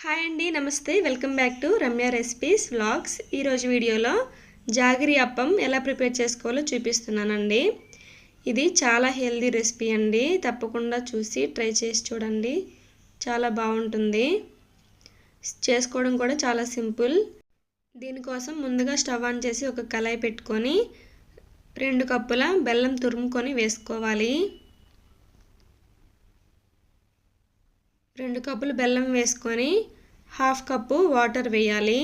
Hi అండి నమస్తే. Welcome back to Ramya recipes vlogs. ఈరోజు వీడియోలో జాగిరి అప్పం ఎలా ప్రిపేర్ చేసుకోవాలో చూపిస్తున్నానండి. ఇది చాలా హెల్దీ రెసిపీ అండి. తప్పకుండా చూసి ట్రై చేసి చూడండి. చాలా బాగుంటుంది. చేసుకోవడం కూడా చాలా సింపుల్. దీనికోసం ముందుగా స్టవ్ ఆన్ చేసి ఒక కళాయి పెట్టుకొని రెండు కప్పుల బెల్లం తురుముకొని వేసుకోవాలి. రెండు కప్పులు బెల్లం వేసుకొని హాఫ్ కప్పు వాటర్ వేయాలి.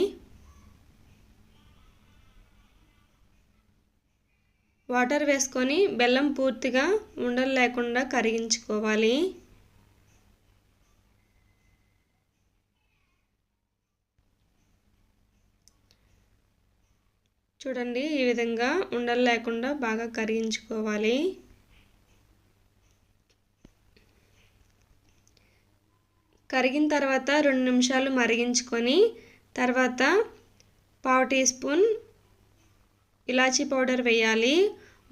వాటర్ వేసుకొని బెల్లం పూర్తిగా ఉండలు లేకుండా కరిగించుకోవాలి. చూడండి ఈ విధంగా ఉండలు లేకుండా బాగా కరిగించుకోవాలి. కరిగిన తర్వాత రెండు నిమిషాలు మరిగించుకొని తర్వాత పావు టీ స్పూన్ ఇలాచీ పౌడర్ వేయాలి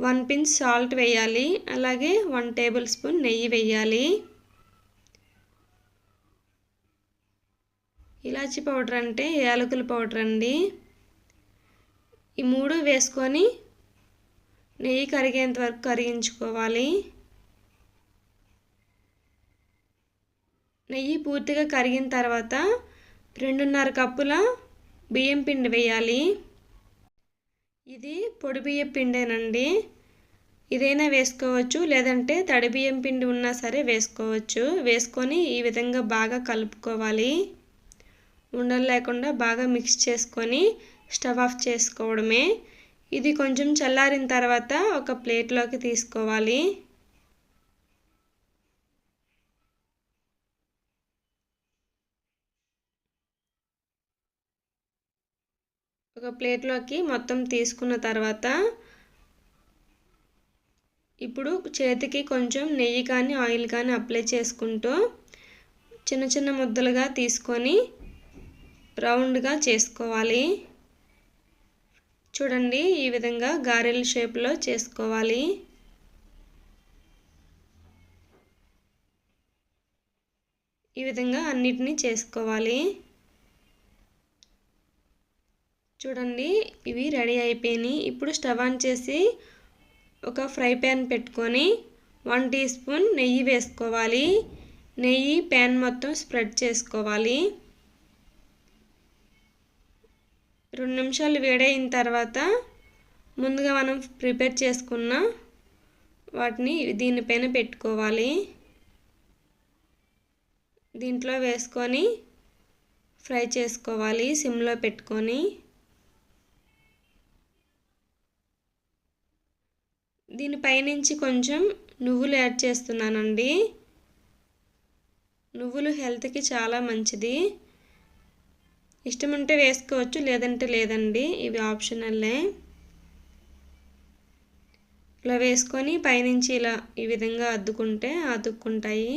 వన్ పించ్ సాల్ట్ వేయాలి అలాగే వన్ టేబుల్ స్పూన్ నెయ్యి వేయాలి. ఇలాచీ పౌడర్ అంటే యాలకుల పౌడర్ అండి. ఈ మూడు వేసుకొని నెయ్యి కరిగేంత వరకు కరిగించుకోవాలి. నెయ్యి పూర్తిగా కరిగిన తర్వాత రెండున్నర కప్పుల బియ్యం పిండి వేయాలి. ఇది పొడి బియ్యం పిండేనండి. ఇదైనా వేసుకోవచ్చు లేదంటే తడి బియ్యం పిండి ఉన్నా సరే వేసుకోవచ్చు. వేసుకొని ఈ విధంగా బాగా కలుపుకోవాలి. ఉండలు లేకుండా బాగా మిక్స్ చేసుకొని స్టవ్ ఆఫ్ చేసుకోవడమే. ఇది కొంచెం చల్లారిన తర్వాత ఒక ప్లేట్లోకి తీసుకోవాలి. ఒక ప్లేట్లోకి మొత్తం తీసుకున్న తర్వాత ఇప్పుడు చేతికి కొంచెం నెయ్యి కానీ ఆయిల్ కానీ అప్లై చేసుకుంటూ చిన్న చిన్న ముద్దలుగా తీసుకొని రౌండ్గా చేసుకోవాలి. చూడండి ఈ విధంగా గారెల షేప్లో చేసుకోవాలి. ఈ విధంగా అన్నిటినీ చేసుకోవాలి. చూడండి ఇవి రెడీ అయిపోయినాయి. ఇప్పుడు స్టవ్ ఆన్ చేసి ఒక ఫ్రై ప్యాన్ పెట్టుకొని వన్ టీ స్పూన్ నెయ్యి వేసుకోవాలి. నెయ్యి ప్యాన్ మొత్తం స్ప్రెడ్ చేసుకోవాలి. రెండు నిమిషాలు వేడైన తర్వాత ముందుగా మనం ప్రిపేర్ చేసుకున్న వాటిని దీనిపైన పెట్టుకోవాలి. దీంట్లో వేసుకొని ఫ్రై చేసుకోవాలి సిమ్లో పెట్టుకొని. దీనిపైనుంచి కొంచెం నువ్వులు యాడ్ చేస్తున్నానండి. నువ్వులు హెల్త్కి చాలా మంచిది. ఇష్టం ఉంటే వేసుకోవచ్చు లేదంటే లేదండి. ఇవి ఆప్షనల్లే ఇలా వేసుకొని పైనుంచి ఇలా ఈ విధంగా అద్దుకుంటే అతుక్కుంటాయి.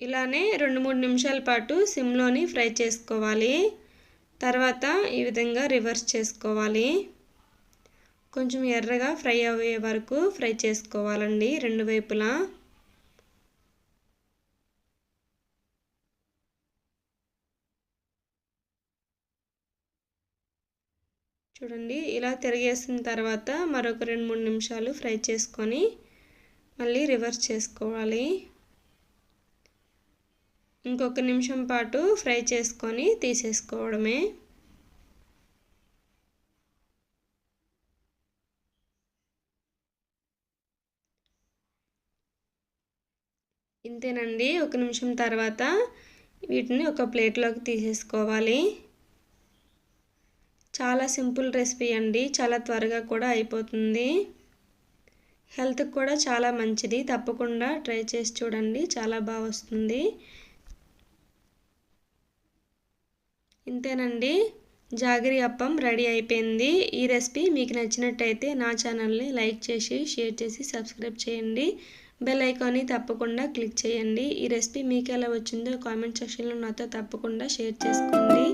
ఇలానే రెండు మూడు నిమిషాల పాటు సిమ్లోని ఫ్రై చేసుకోవాలి. తర్వాత ఈ విధంగా రివర్స్ చేసుకోవాలి. కొంచెం ఎర్రగా ఫ్రై అయ్యే వరకు ఫ్రై చేసుకోవాలండి రెండు వైపులా. చూడండి ఇలా తిరిగేసిన తర్వాత మరొక రెండు మూడు నిమిషాలు ఫ్రై చేసుకొని మళ్ళీ రివర్స్ చేసుకోవాలి. ఇంకొక నిమిషం పాటు ఫ్రై చేసుకొని తీసేసుకోవడమే. ఇంతేనండి ఒక నిమిషం తర్వాత వీటిని ఒక ప్లేట్లోకి తీసేసుకోవాలి. చాలా సింపుల్ రెసిపీ అండి చాలా త్వరగా కూడా అయిపోతుంది. హెల్త్కి కూడా చాలా మంచిది తప్పకుండా ట్రై చేసి చూడండి చాలా బాగా వస్తుంది. ఇంతేనండి. జాగిరి అప్పం రెడీ అయిపోయింది. ఈ రెసిపీ మీకు నచ్చినట్టయితే నా ఛానల్ని లైక్ చేసి షేర్ చేసి సబ్స్క్రైబ్ చేయండి. బెల్ ఐకాన్ని తప్పకుండా క్లిక్ చేయండి. ఈ రెసిపీ మీకు ఎలా వచ్చిందో కామెంట్ సెక్షన్లో నాతో తప్పకుండా షేర్ చేసుకోండి.